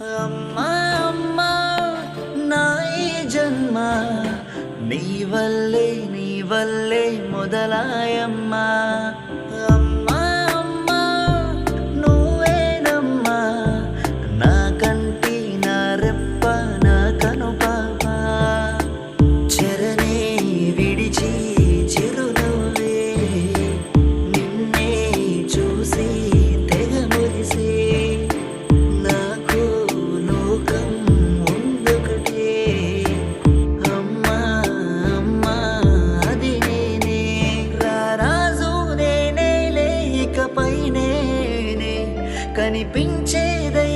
అమ్మా అమ్మా నా ఈ జన్మ. నీ వల్లే నీ వల్లే మొదలాయమ్మా. కనిపించేదై